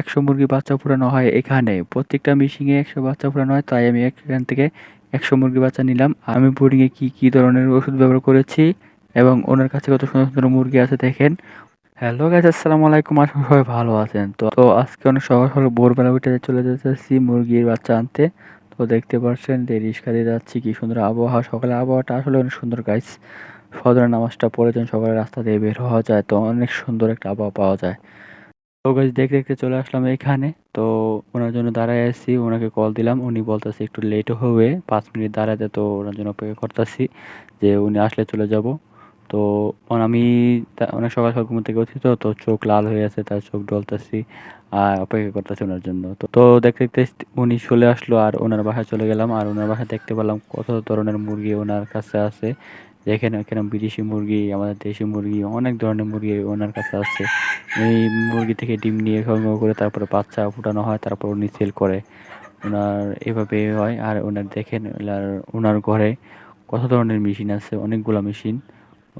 একশো মুরগি বাচ্চা ফোটানো হয় এখানে। প্রত্যেকটা মেশিনে একশো বাচ্চা ফোটানো হয়, তাই আমি এখান থেকে একশো মুরগি বাচ্চা নিলাম। আমি বোর্ডিংয়ে কি কি ধরনের ওষুধ ব্যবহার করেছি এবং ওনার কাছে কত সুন্দর সুন্দর মুরগি আছে দেখেন। হ্যালো গাইজ আসসালামু আলাইকুম করি সবাই ভালো আছেন। তো তো আজকে অনেক সকাল সকাল ভোরবেলা উঠে চলে যেতেছি মুরগির বাচ্চা আনতে। তো দেখতে পাচ্ছেন যে রিক্সা দিয়ে যাচ্ছি, কি সুন্দর আবহাওয়া। সকালে আবহাওয়াটা আসলে অনেক সুন্দর গাইজ ফজরের নামাজটা পড়ে যখন সকালে রাস্তা দিয়ে বের হওয়া যায়, তো অনেক সুন্দর একটা আবহাওয়া পাওয়া যায়। তো গাইজ দেখতে দেখতে চলে আসলাম এখানে। তো ওনার জন্য দাঁড়ায় আছি, ওনাকে কল দিলাম। উনি বলতেছে একটু লেট হবে, পাঁচ মিনিট দাঁড়াতে তো ওনার জন্য অপেক্ষা করতেছি যে উনি আসলে চলে যাব। তো আমি অনেক সকাল সকাল ঘুম থেকে উঠি তো তো চোখ লাল হয়ে আছে, তার চোখ ডলতেছি, আর অপেক্ষা করতেছি ওনার জন্য। তো তো দেখতে দেখতে উনি চলে আসলো, আর ওনার বাসায় চলে গেলাম। আর ওনার বাসায় দেখতে পেলাম কত ধরনের মুরগি ওনার কাছে আছে। যেখানে এখানে বিদেশি মুরগি, আমাদের দেশি মুরগি, অনেক ধরনের মুরগি ওনার কাছে আছে। এই মুরগি থেকে ডিম নিয়ে সংগ্রহ করে তারপরে বাচ্চা ফুটানো হয়, তারপর উনি সেল করে। ওনার এভাবে হয়, আর ওনার দেখেন, ওনার ওনার ঘরে কত ধরনের মেশিন আছে, অনেকগুলো মেশিন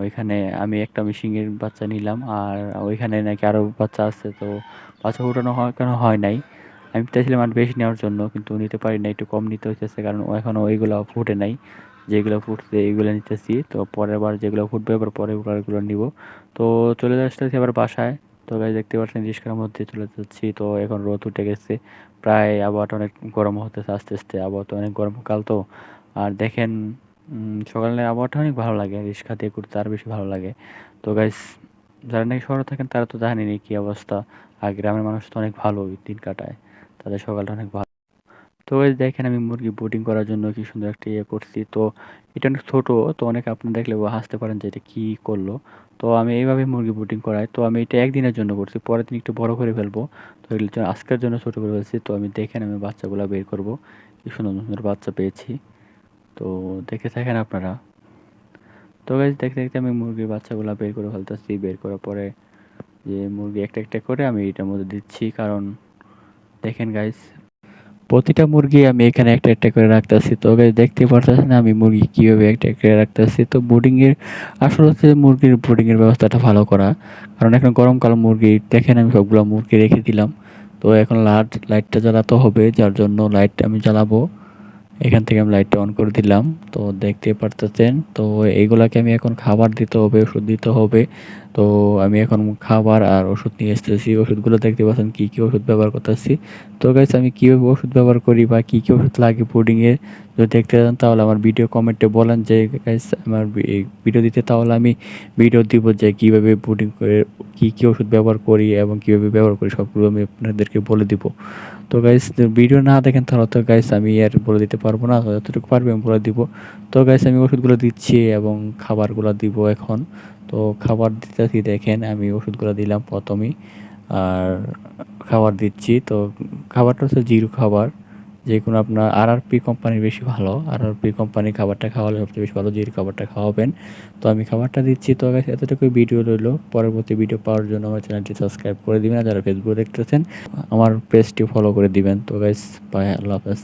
ওইখানে আমি একটা মেশিনের বাচ্চা নিলাম, আর ওইখানে নাকি আরও বাচ্চা আছে, তো বাচ্চা ফুটানো হয়, কেন হয় নাই। আমি চাইছিলাম আর বেশি নেওয়ার জন্য, কিন্তু নিতে পারি না একটু কম নিতে হইতেছে, কারণ এখনও ওইগুলো ফুটে নাই। যেগুলো ফুটছে এইগুলো নিতেছি। তো পরের বার যেগুলো ফুটবে এবার পরের বারগুলো নিব। তো চলে আসতেছি আবার বাসায়। তো গাছ দেখতে পাচ্ছেন রিস্কার মধ্যে চলে যাচ্ছি। তো এখন রোদ উঠে গেছে। প্রায় আবহাওয়াটা অনেক গরম হতেছে আস্তে আস্তে। আবহাওয়া তো অনেক গরমকাল তো। আর দেখেন উম, সকালের আবহাওয়াটা অনেক ভালো লাগে। রিক্সা দিয়ে ঘুরতে আর বেশি ভালো লাগে। তো গাইস যারা নাকি শহরে থাকেন তারা তো জানেনি কি অবস্থা। আর গ্রামের মানুষ তো অনেক ভালো দিন কাটায়। তাদের সকালটা অনেক ভালো তো দেখেন আমি মুরগি বোটিং করার জন্য কি সুন্দর একটা ইয়ে করছি। তো এটা অনেক ছোটো, তো অনেক আপনি দেখলে হাসতে পারেন যে এটা কী করল। তো আমি এইভাবে মুরগি বোটিং করাই, তো আমি এটা একদিনের জন্য করছি, পরের দিন একটু বড় করে ফেলব। তো জন্য আজকের জন্য ছোটো করে ফেলছি, তো আমি দেখেন আমি বাচ্চাগুলো বের করব। কি সুন্দর সুন্দর বাচ্চা পেয়েছি। তো দেখে থাকেন আপনারা। তো গাইজ দেখতে দেখতে আমি মুরগির বাচ্চাগুলো বের করে ফেলতেছি, বের করার পরে যে মুরগি একটা একটা করে আমি এটার মধ্যে দিচ্ছি, কারণ দেখেন গাইজ প্রতিটা মুরগি আমি এখানে একটা একটা করে রাখতেছি। তো গাইজ দেখতে পারতেছেন আমি মুরগি কীভাবে একটা একটা করে রাখতেছি। তো বোর্ডিংয়ের আসলে হচ্ছে মুরগির বোর্ডিংয়ের ব্যবস্থাটা ভালো করা। কারণ এখন গরমকাল মুরগি, দেখেন আমি সবগুলো মুরগি রেখে দিলাম। তো এখন লাইট লাইটটা জ্বালাতে হবে, যার জন্য লাইট আমি জ্বালাবো। এখান থেকে আমি লাইটটা অন করে দিলাম। তো দেখতে পারতেছেন, তো এইগুলাকে আমি এখন খাবার দিতে হবে, ওষুধ দিতে হবে। তো আমি এখন খাবার আর ওষুধ নিয়ে এসতেছি ওষুধগুলো দেখতে পাচ্ছেন কী কী ওষুধ ব্যবহার করতেছি। তো গাইস আমি কীভাবে ওষুধ ব্যবহার করি বা কী কী ওষুধ লাগে পুডিংয়ে যদি দেখতে চান তাহলে আমার ভিডিও কমেন্টে বলেন যে গাইস আমার ভিডিও দিতে। তাহলে আমি ভিডিও দিব যে কীভাবে পুডিং করে, কী কী ওষুধ ব্যবহার করি এবং কীভাবে ব্যবহার করি সবগুলো আমি আপনাদেরকে বলে দিব। তো গাইস ভিডিও না দেখেন তাহলে তো গাইস আমি আর বলে দিতে পারব না। যতটুকু পারবে আমি বলে দিব। তো গাইস আমি ওষুধগুলো দিচ্ছি এবং খাবারগুলো দিব এখন। তো খাবার দিতেছি, দেখেন আমি ওষুধগুলো দিলাম প্রথমেই। আর খাবার দিচ্ছি, তো খাবারটা হচ্ছে জিরো খাবার। যে কোনো আপনার আর আর পি কোম্পানির বেশি ভালো। আর আর পি কোম্পানির খাবারটা খাওয়ালে সবচেয়ে বেশি ভালো, জিরো খাবারটা খাওয়াবেন। তো আমি খাবারটা দিচ্ছি। তো এতটুকু ভিডিও রইল। পরবর্তী ভিডিও পাওয়ার জন্য আমার চ্যানেলটি সাবস্ক্রাইব করে দিবেন। আর যারা ফেসবুকে দেখতেছেন, আমার পেজটি ফলো করে দিবেন। তো গাইস বাই আল্লাহ হাফেজ।